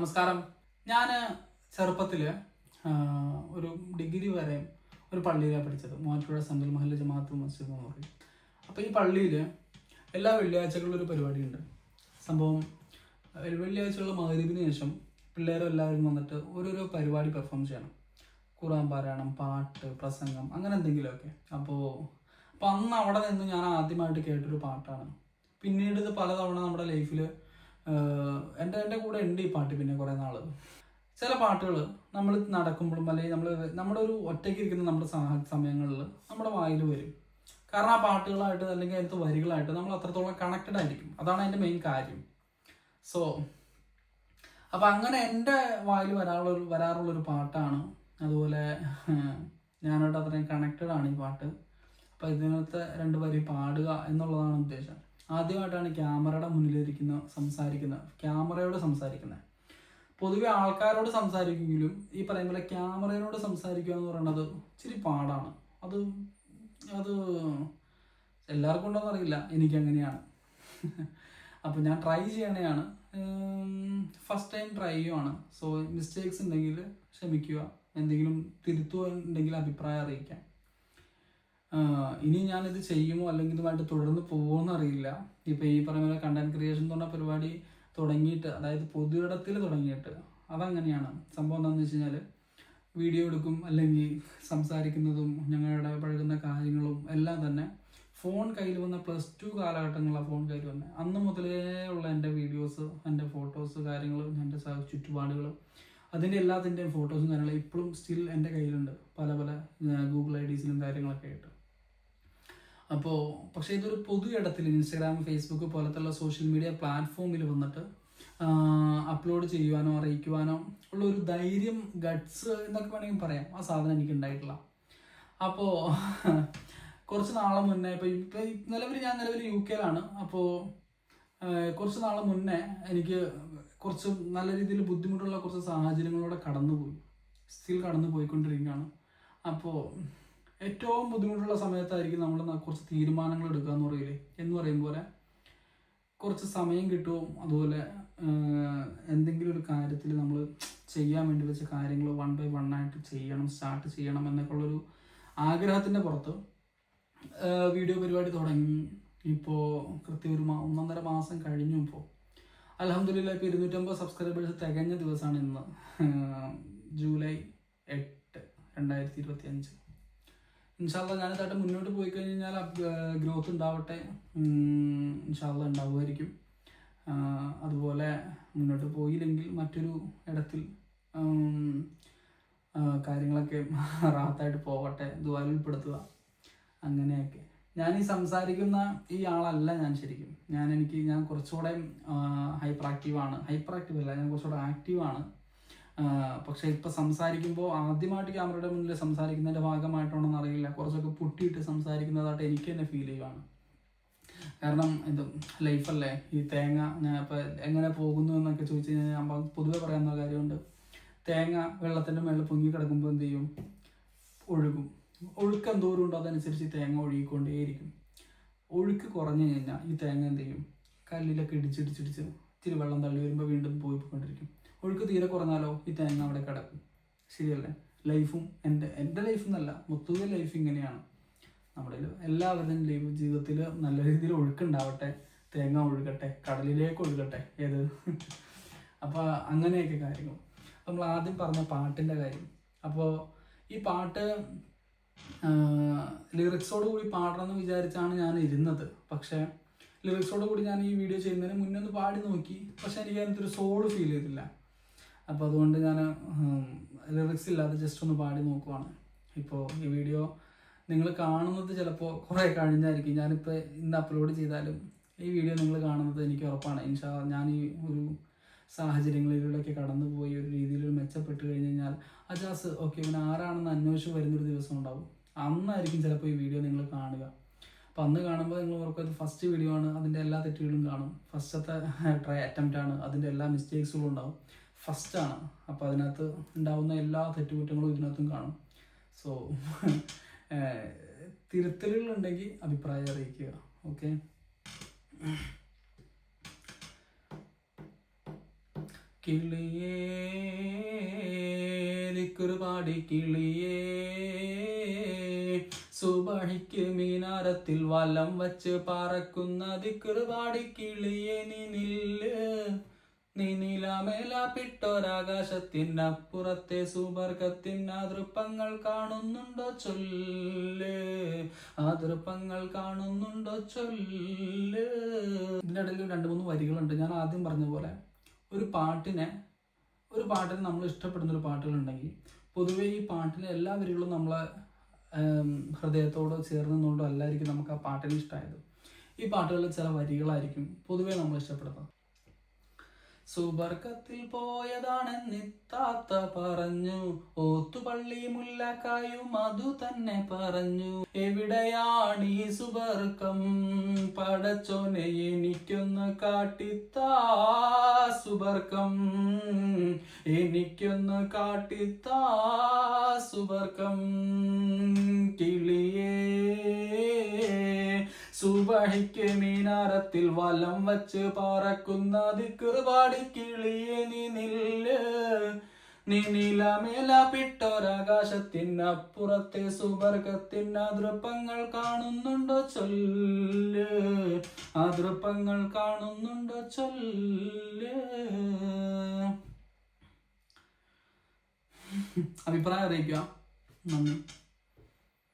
നമസ്കാരം. ഞാൻ ചെറുപ്പത്തിൽ ഒരു ഡിഗ്രി വരെ ഒരു പള്ളിയിലാണ് പഠിച്ചത്. മൂവാറ്റുപുഴ സെൻട്രൽ മഹല്ല ജമാഅത്ത് മസ്ജിദ് എന്ന് പറയും അപ്പോൾ ഈ പള്ളിയിൽ എല്ലാ വെള്ളിയാഴ്ചകളിലും ഒരു പരിപാടിയുണ്ട്. സംഭവം വെള്ളിയാഴ്ചകളിൽ മകരീബിന് ശേഷം പിള്ളേരും എല്ലാവരും വന്നിട്ട് ഓരോരോ പരിപാടി പെർഫോം ചെയ്യണം. ഖുറാൻ പാരായണം പാട്ട് പ്രസംഗം അങ്ങനെ എന്തെങ്കിലുമൊക്കെ. അപ്പോൾ അപ്പോൾ അന്ന് അവിടെ നിന്ന് ഞാൻ ആദ്യമായിട്ട് കേട്ടൊരു പാട്ടാണ്. പിന്നീട് ഇത് പലതവണ നമ്മുടെ ലൈഫിൽ എന്റെ എന്റെ കൂടെ ഉണ്ട് ഈ പാട്ട് പിന്നെ കുറേ നാൾ ചില പാട്ടുകൾ നമ്മൾ നടക്കുമ്പോഴും അല്ലെങ്കിൽ നമ്മൾ നമ്മുടെ ഒരു ഒറ്റയ്ക്ക് ഇരിക്കുന്ന നമ്മുടെ സമയങ്ങളിൽ നമ്മുടെ വായിൽ വരും. കാരണം ആ പാട്ടുകളായിട്ട് അല്ലെങ്കിൽ അതിനകത്ത് വരികളായിട്ട് നമ്മൾ അത്രത്തോളം കണക്റ്റഡ് ആയിരിക്കും. അതാണ് അതിന്റെ മെയിൻ കാര്യം. സോ അപ്പം അങ്ങനെ എന്റെ വായിൽ വരാറുള്ള വരാറുള്ള ഒരു പാട്ടാണ്. അതുപോലെ ഞാനോട്ട് അത്രയും കണക്റ്റഡ് ആണ് ഈ പാട്ട്. അപ്പം ഇതിനകത്ത് രണ്ട് വരി പാടുക എന്നുള്ളതാണ് ഉദ്ദേശം. ആദ്യമായിട്ടാണ് ക്യാമറയുടെ മുന്നിലിരിക്കുന്ന സംസാരിക്കുന്ന ക്യാമറയോട് സംസാരിക്കുന്നത് പൊതുവെ ആൾക്കാരോട് സംസാരിക്കുമെങ്കിലും ഈ പറയുന്ന പോലെ ക്യാമറയോട് സംസാരിക്കുക എന്ന് പറയുന്നത് ഇച്ചിരി പാടാണ്. അത് അത് എല്ലാവർക്കും ഉണ്ടോന്ന് അറിയില്ല. എനിക്ക് അങ്ങനെയാണ് അപ്പം ഞാൻ ട്രൈ ചെയ്യണേയാണ്. ഫസ്റ്റ് ടൈം ട്രൈ ചെയ്യുവാണ്. സോ മിസ്റ്റേക്സ് ഉണ്ടെങ്കിൽ ക്ഷമിക്കുക. എന്തെങ്കിലും തിരുത്തുണ്ടെങ്കിൽ അഭിപ്രായം അറിയിക്കാം. ഇനി ഞാനിത് ചെയ്യുമോ അല്ലെങ്കിൽ ഇതുമായിട്ട് തുടർന്ന് പോകുമോ അറിയില്ല. ഇപ്പം ഈ പറയുന്ന പോലെ കണ്ടന്റ് ക്രിയേഷൻ എന്ന് പറഞ്ഞ പരിപാടി തുടങ്ങിയിട്ട് അതായത് പൊതുയിടത്തിൽ തുടങ്ങിയിട്ട് അതങ്ങനെയാണ്. സംഭവം എന്താണെന്ന് വെച്ച് കഴിഞ്ഞാൽ വീഡിയോ എടുക്കും അല്ലെങ്കിൽ സംസാരിക്കുന്നതും ഞങ്ങളുടെ പഴകുന്ന കാര്യങ്ങളും എല്ലാം തന്നെ ഫോൺ കയ്യിൽ വന്ന പ്ലസ് ടു കാലഘട്ടങ്ങളാണ് ഫോൺ കയ്യിൽ വന്നത് അന്ന് മുതലേ ഉള്ള എന്റെ വീഡിയോസ് എന്റെ ഫോട്ടോസ് കാര്യങ്ങൾ എന്റെ ചുറ്റുപാടുകൾ അതിന്റെ എല്ലാത്തിന്റെയും ഫോട്ടോസും കാര്യങ്ങളും ഇപ്പോഴും സ്റ്റിൽ എന്റെ കയ്യിലുണ്ട്. പല പല ഗൂഗിൾ ഐ ഡീസിലും കാര്യങ്ങളൊക്കെ ആയിട്ട്. അപ്പോൾ പക്ഷേ ഇതൊരു പൊതു ഇടത്തിൽ ഇൻസ്റ്റാഗ്രാം ഫേസ്ബുക്ക് പോലത്തുള്ള സോഷ്യൽ മീഡിയ പ്ലാറ്റ്ഫോമിൽ വന്നിട്ട് അപ്ലോഡ് ചെയ്യുവാനോ അറിയിക്കുവാനോ ഉള്ള ഒരു ധൈര്യം ഗട്സ് എന്നൊക്കെ വേണമെങ്കിൽ പറയാം. ആ സാധനം എനിക്ക് ഉണ്ടായിട്ടില്ല. അപ്പോൾ കുറച്ച് നാളെ മുന്നേ ഇപ്പോൾ ഇപ്പോൾ നിലവിൽ ഞാൻ നിലവിൽ യു കെയിലാണ് അപ്പോൾ കുറച്ച് നാളെ മുന്നേ എനിക്ക് കുറച്ച് നല്ല രീതിയിൽ ബുദ്ധിമുട്ടുള്ള കുറച്ച് സാഹചര്യങ്ങളിലൂടെ കടന്നുപോയി. സ്റ്റിൽ കടന്നു പോയിക്കൊണ്ടിരിക്കുകയാണ് അപ്പോൾ ഏറ്റവും ബുദ്ധിമുട്ടുള്ള സമയത്തായിരിക്കും നമ്മൾ കുറച്ച് തീരുമാനങ്ങൾ എടുക്കുക എന്ന് പറയില്ലേ? എന്ന് പറയും പോലെ കുറച്ച് സമയം കിട്ടും. അതുപോലെ എന്തെങ്കിലും ഒരു കാര്യത്തിൽ നമ്മൾ ചെയ്യാൻ വേണ്ടി വെച്ച കാര്യങ്ങൾ വൺ ബൈ വൺ ആയിട്ട് ചെയ്യണം സ്റ്റാർട്ട് ചെയ്യണം എന്നൊക്കെ ഉള്ളൊരു ആഗ്രഹത്തിന്റെ പുറത്ത് വീഡിയോ പരിപാടി തുടങ്ങി. ഇപ്പോൾ കൃത്യം ഒരു മാ- ഒന്നൊന്നര മാസം കഴിഞ്ഞു ഇപ്പോൾ അലഹമില്ല ഇപ്പോൾ ഇരുന്നൂറ്റമ്പത് സബ്സ്ക്രൈബേഴ്സ് തികഞ്ഞ ദിവസമാണ് ഇന്ന്. ജൂലൈ എട്ട് രണ്ടായിരത്തി ഇരുപത്തി അഞ്ച് ഇൻഷാല്ല ഞാൻ ഞാനിതായിട്ട് മുന്നോട്ട് പോയി കഴിഞ്ഞാൽ ഗ്രോത്ത് ഉണ്ടാവട്ടെ. ഇൻഷാല്ല ഉണ്ടാവുമായിരിക്കും. അതുപോലെ മുന്നോട്ട് പോയില്ലെങ്കിൽ മറ്റൊരു ഇടത്തിൽ കാര്യങ്ങളൊക്കെ റാത്തായിട്ട് പോകട്ടെ ദുബായിൽ ഉൾപ്പെടുത്തുക. അങ്ങനെയൊക്കെ. ഞാൻ ഈ സംസാരിക്കുന്ന ഈ ആളല്ല ഞാൻ ശരിക്കും. ഞാൻ എനിക്ക് ഞാൻ കുറച്ചുകൂടെ ഹൈപ്പർ ആക്റ്റീവാണ് ഹൈപ്പർ ആക്റ്റീവ് അല്ല ഞാൻ കുറച്ചുകൂടെ ആക്റ്റീവാണ് പക്ഷെ ഇപ്പൊ സംസാരിക്കുമ്പോൾ ആദ്യമായിട്ട് ക്യാമറയുടെ മുന്നിൽ സംസാരിക്കുന്നതിന്റെ ഭാഗമായിട്ടാണെന്ന് അറിയില്ല. കുറച്ചൊക്കെ പൊട്ടിയിട്ട് സംസാരിക്കുന്നതായിട്ട് എനിക്ക് തന്നെ ഫീൽ ചെയ്യുവാണ്. കാരണം ഇത് ലൈഫല്ലേ ഈ തേങ്ങ ഞാൻ ഇപ്പൊ എങ്ങനെ പോകുന്നു എന്നൊക്കെ ചോദിച്ചു കഴിഞ്ഞാൽ ഞാൻ പൊതുവെ പറയുന്ന കാര്യമുണ്ട്. തേങ്ങ വെള്ളത്തിന്റെ മേളിൽ പൊങ്ങി കിടക്കുമ്പോൾ എന്ത് ചെയ്യും? ഒഴുകും. ഒഴുക്ക് എന്തോരം ഉണ്ടോ അതനുസരിച്ച് തേങ്ങ ഒഴുകിക്കൊണ്ടേയിരിക്കും. ഒഴുക്ക് കുറഞ്ഞു കഴിഞ്ഞാൽ ഈ തേങ്ങ എന്ത് ചെയ്യും? കല്ലിലൊക്കെ ഇടിച്ചിടിച്ചിടിച്ച് ഇച്ചിരി വെള്ളം തള്ളി വരുമ്പോൾ വീണ്ടും പോയി പോയിക്കൊണ്ടിരിക്കും. ഒഴുക്ക് തീരെ കുറഞ്ഞാലോ? ഈ തേങ്ങ അവിടെ കിടക്കും. ശരിയല്ലേ? ലൈഫും എന്റെ എന്റെ ലൈഫ് എന്നല്ല മൊത്തത്തിൽ ലൈഫ് ഇങ്ങനെയാണ്. നമ്മുടെ എല്ലാവരുടെയും ലൈഫ് ജീവിതത്തിൽ നല്ല രീതിയിൽ ഒഴുക്കുണ്ടാവട്ടെ. തേങ്ങ ഒഴുകട്ടെ കടലിലേക്ക് ഒഴുകട്ടെ ഏത്? അപ്പോൾ അങ്ങനെയൊക്കെ കാര്യങ്ങൾ. നമ്മൾ ആദ്യം പറഞ്ഞ പാട്ടിന്റെ കാര്യം. അപ്പോൾ ഈ പാട്ട് ലിറിക്സോട് കൂടി പാടണം എന്ന് വിചാരിച്ചാണ് ഞാൻ ഇരുന്നത്. പക്ഷേ ലിറിക്സോട് കൂടി ഞാൻ ഈ വീഡിയോ ചെയ്യുന്നതിന് മുന്നേ ഒന്ന് പാടി നോക്കി. പക്ഷെ എനിക്ക് അതിനകത്തൊരു സോൾ ഫീൽ ചെയ്തില്ല. അപ്പോൾ അതുകൊണ്ട് ഞാൻ ലിറിക്സ് ഇല്ലാതെ ജസ്റ്റ് ഒന്ന് പാടി നോക്കുവാണ്. ഇപ്പോൾ ഈ വീഡിയോ നിങ്ങൾ കാണുന്നത് ചിലപ്പോൾ കുറേ കഴിഞ്ഞായിരിക്കും. ഞാനിപ്പോൾ ഇന്ന് അപ്ലോഡ് ചെയ്താലും ഈ വീഡിയോ നിങ്ങൾ കാണുന്നത് എനിക്ക് ഉറപ്പാണ്. ഇൻഷാ ഞാൻ ഈ ഒരു സാഹചര്യങ്ങളിലൂടെയൊക്കെ കടന്നുപോയി ഒരു രീതിയിൽ മെച്ചപ്പെട്ട് കഴിഞ്ഞ് കഴിഞ്ഞാൽ അജാസ് ഓക്കെ ഇവൻ ആരാണെന്ന് അന്വേഷിച്ച് വരുന്നൊരു ദിവസം ഉണ്ടാവും. അന്നായിരിക്കും ചിലപ്പോൾ ഈ വീഡിയോ നിങ്ങൾ കാണുക. അപ്പം അന്ന് കാണുമ്പോൾ നിങ്ങൾ ഓർക്കും അത് ഫസ്റ്റ് വീഡിയോ ആണ് അതിന്റെ എല്ലാ തെറ്റുകളും കാണും. ഫസ്റ്റത്തെ ട്രൈ അറ്റംപ്റ്റ് ആണ് അതിന്റെ എല്ലാ മിസ്റ്റേക്സുകളും ഉണ്ടാവും. ഫസ്റ്റ് ആണ്. അപ്പോൾ അതിനകത്ത് ഉണ്ടാവുന്ന എല്ലാ തെറ്റുകുറ്റങ്ങളും ഇതിനകത്തും കാണും. സോ തിരുത്തലുകളുണ്ടെങ്കിൽ അഭിപ്രായം അറിയിക്കുക. ഓക്കെ കിളിയേ കുറുപാടി പാടി കിളിയേ. സുബഹിക്ക് മീനാരത്തിൽ വലം വച്ച് പറക്കുന്ന ദിക്കൃപാടി കിളിയെ കിളിയേ നീ നില്ല് നീ നീലാമേല പിട്ടൊരാകാശത്തിനപ്പുറത്തെ സുബർഗത്തിന് അതൃപ്പങ്ങൾ കാണുന്നുണ്ടോ ചൊല്ല്? അതൃപ്പങ്ങൾ കാണുന്നുണ്ടോ ചൊല്ല്? ഇതിന്റെ ഇടയിൽ രണ്ട് മൂന്ന് വരികളുണ്ട്. ഞാൻ ആദ്യം പറഞ്ഞ പോലെ ഒരു പാട്ടിനെ ഒരു പാട്ടിനെ നമ്മൾ ഇഷ്ടപ്പെടുന്ന ഒരു പാട്ടുകളുണ്ടെങ്കിൽ പൊതുവേ ഈ പാട്ടിലെ എല്ലാ വരികളും നമ്മളെ ഹൃദയത്തോട് ചേർന്ന് നിന്നുകൊണ്ടും അല്ലായിരിക്കും നമുക്ക് ആ പാട്ടിന് ഇഷ്ടമായത് ഈ പാട്ടുകളിൽ ചില വരികളായിരിക്കും പൊതുവേ നമ്മൾ ഇഷ്ടപ്പെടുന്നത്. സുബർക്കത്തിൽ പോയതാണെന്നിത്താത്ത പറഞ്ഞു. ഓത്തുപള്ളി മുല്ലക്കായും അതു തന്നെ പറഞ്ഞു. എവിടെയാണ് ഈ സുബർക്കം? പടച്ചോനെ എനിക്കൊന്ന് കാട്ടിത്താ സുബർക്കം. എനിക്കൊന്ന് കാട്ടിത്താ സുബർക്കം. കിളിയേ. സുബഹിക്ക് മീനാരത്തിൽ വലം വച്ച് പാറക്കുന്ന ദിക്കുപാടി കിളിയെ നീ നില്ല്. നീ നീലമേല പിട്ടൊരാകാശത്തിനപ്പുറത്തെ സുബർഗത്തിന് അതൃപ്പങ്ങൾ കാണുന്നുണ്ടോ ചൊല്ല്. അതൃപ്പങ്ങൾ കാണുന്നുണ്ടോ ചൊല്ല്. അഭിപ്രായം അറിയിക്കുക. നന്ദി.